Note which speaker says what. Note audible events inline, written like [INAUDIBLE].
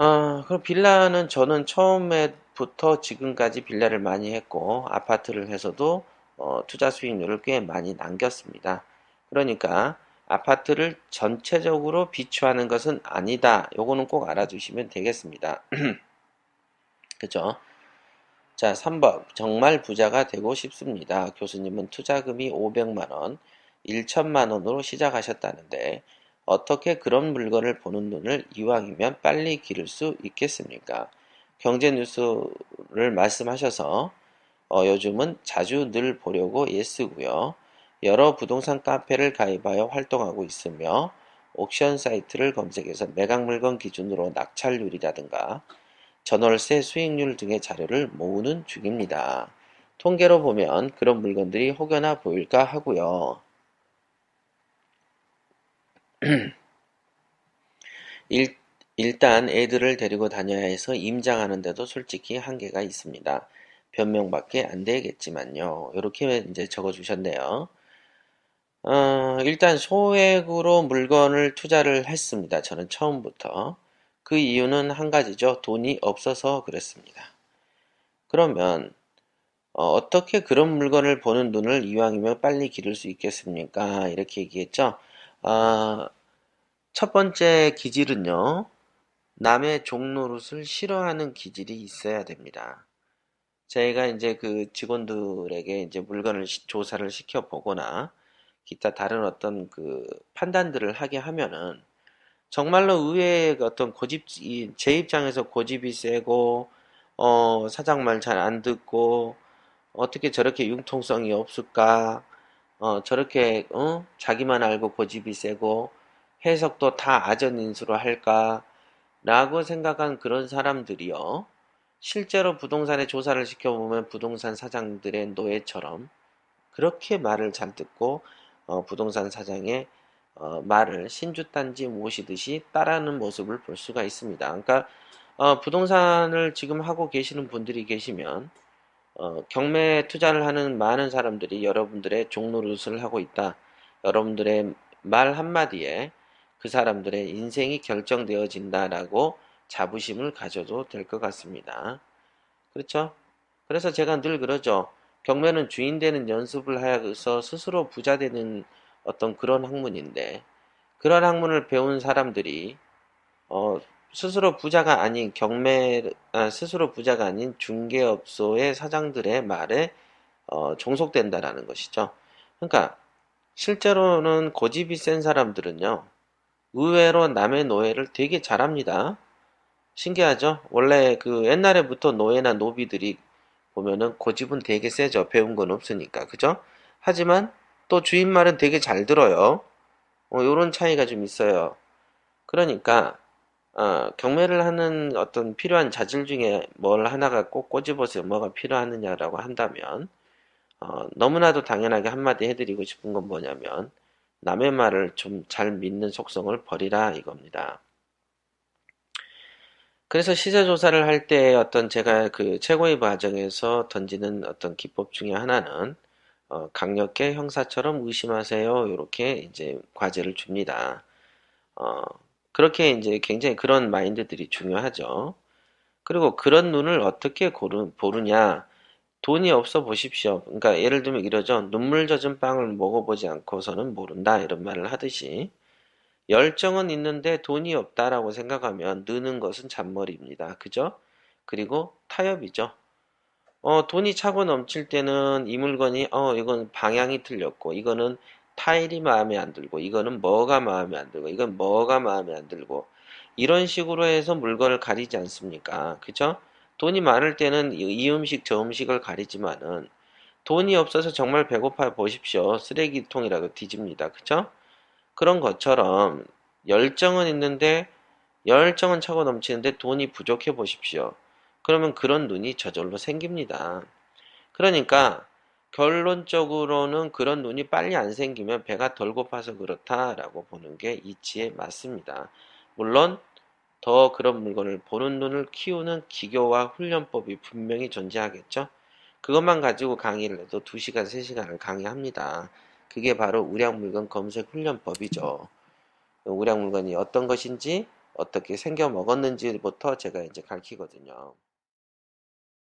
Speaker 1: 어, 그 빌라는 저는 처음에부터 지금까지 빌라를 많이 했고 아파트를 해서도 어, 투자 수익률을 꽤 많이 남겼습니다. 그러니까 아파트를 전체적으로 비추하는 것은 아니다. 요거는 꼭 알아두시면 되겠습니다. [CLEARS THROAT] 그죠? 자, 3번. 정말 부자가 되고 싶습니다. 교수님은 투자금이 500만원, 1천만원으로 시작하셨다는데, 어떻게 그런 물건을 보는 눈을 이왕이면 빨리 기를 수 있겠습니까? 경제 뉴스를 말씀하셔서, 어, 요즘은 자주 늘 보려고 애쓰고요. 여러 부동산 카페를 가입하여 활동하고 있으며 옥션 사이트를 검색해서 매각 물건 기준으로 낙찰률이라든가 전월세 수익률 등의 자료를 모으는 중입니다. 통계로 보면 그런 물건들이 혹여나 보일까 하고요. [CLEARS THROAT] 일, 일단 애들을 데리고 다녀야 해서 임장하는데도 솔직히 한계가 있습니다. 변명밖에 안 되겠지만요. 이렇게 이제 적어 주셨네요. 어, 일단 소액으로 물건을 투자를 했습니다. 저는 처음부터. 그 이유는 한 가지죠. 돈이 없어서 그랬습니다. 그러면 어, 떻게 그런 물건을 보는 눈을 이왕이면 빨리 기를 수 있겠습니까? 이렇게 얘기했죠. 아, 첫 번째 기질은요. 남의 종노릇을 싫어하는 기질이 있어야 됩니다. 저희가 이제 그 직원들에게 이제 물건을 조사를 시켜 보거나 기타 다른 어떤 그 판단들을 하게 하면은 정말로 의외의 어떤 고집, 제 입장에서 고집이 세고, 어, 사장 말 잘 안 듣고, 어떻게 저렇게 융통성이 없을까, 어, 저렇게, 어, 자기만 알고 고집이 세고, 해석도 다 아전인수로 할까, 라고 생각한 그런 사람들이요. 실제로 부동산에 조사를 시켜보면 부동산 사장들의 노예처럼 그렇게 말을 잘 듣고 어, 부동산 사장의 어, 말을 신주단지 모시듯이 따라하는 모습을 볼 수가 있습니다. 그러니까 어, 부동산을 지금 하고 계시는 분들이 계시면 어, 경매 투자를 하는 많은 사람들이 여러분들의 종로릇을 하고 있다. 여러분들의 말 한마디에 그 사람들의 인생이 결정되어진다라고 자부심을 가져도 될 것 같습니다. 그렇죠? 그래서 제가 늘 그러죠. 경매는 주인 되는 연습을 하여서 스스로 부자 되는 어떤 그런 학문인데 그런 학문을 배운 사람들이 어, 스스로 부자가 아닌 경매 아, 스스로 부자가 아닌 중개업소의 사장들의 말에 어, 종속된다라는 것이죠. 그러니까 실제로는 고집이 센 사람들은요 의외로 남의 노예를 되게 잘합니다. 신기하죠? 원래 그 옛날에부터 노예나 노비들이 보면은 고집은 되게 세죠. 배운 건 없으니까. 그죠? 하지만 또 주인 말은 되게 잘 들어요. 어, 요런 차이가 좀 있어요. 그러니까, 어, 경매를 하는 어떤 필요한 자질 중에 뭘 하나가 꼭 꼬집어서 뭐가 필요하느냐라고 한다면, 어, 너무나도 당연하게 한마디 해드리고 싶은 건 뭐냐면, 남의 말을 좀 잘 믿는 속성을 버리라 이겁니다. 그래서 시세 조사를 할 때 어떤 제가 그 최고의 과정에서 던지는 어떤 기법 중에 하나는 어, 강력해 형사처럼 의심하세요. 이렇게 이제 과제를 줍니다. 어, 그렇게 이제 굉장히 그런 마인드들이 중요하죠. 그리고 그런 눈을 어떻게 고르, 보느냐. 돈이 없어 보십시오. 그러니까 예를 들면 이러죠. 눈물 젖은 빵을 먹어보지 않고서는 모른다. 이런 말을 하듯이. 열정은 있는데 돈이 없다라고 생각하면 느는 것은 잔머리입니다. 그죠? 그리고 타협이죠. 어, 돈이 차고 넘칠 때는 이 물건이, 어, 이건 방향이 틀렸고, 이거는 타일이 마음에 안 들고, 이거는 뭐가 마음에 안 들고, 이건 뭐가 마음에 안 들고, 이런 식으로 해서 물건을 가리지 않습니까? 그죠? 돈이 많을 때는 이 음식, 저 음식을 가리지만은, 돈이 없어서 정말 배고파 보십시오. 쓰레기통이라도 뒤집니다. 그죠? 그런 것처럼 열정은 있는데 열정은 차고 넘치는데 돈이 부족해 보십시오. 그러면 그런 눈이 저절로 생깁니다. 그러니까 결론적으로는 그런 눈이 빨리 안 생기면 배가 덜 고파서 그렇다라고 보는 게 이치에 맞습니다. 물론 더 그런 물건을 보는 눈을 키우는 기교와 훈련법이 분명히 존재하겠죠. 그것만 가지고 강의를 해도 2시간, 3시간을 강의합니다. 그게 바로 우량 물건 검색 훈련법이죠. 우량 물건이 어떤 것인지 어떻게 생겨 먹었는지부터 제가 이제 가르치거든요.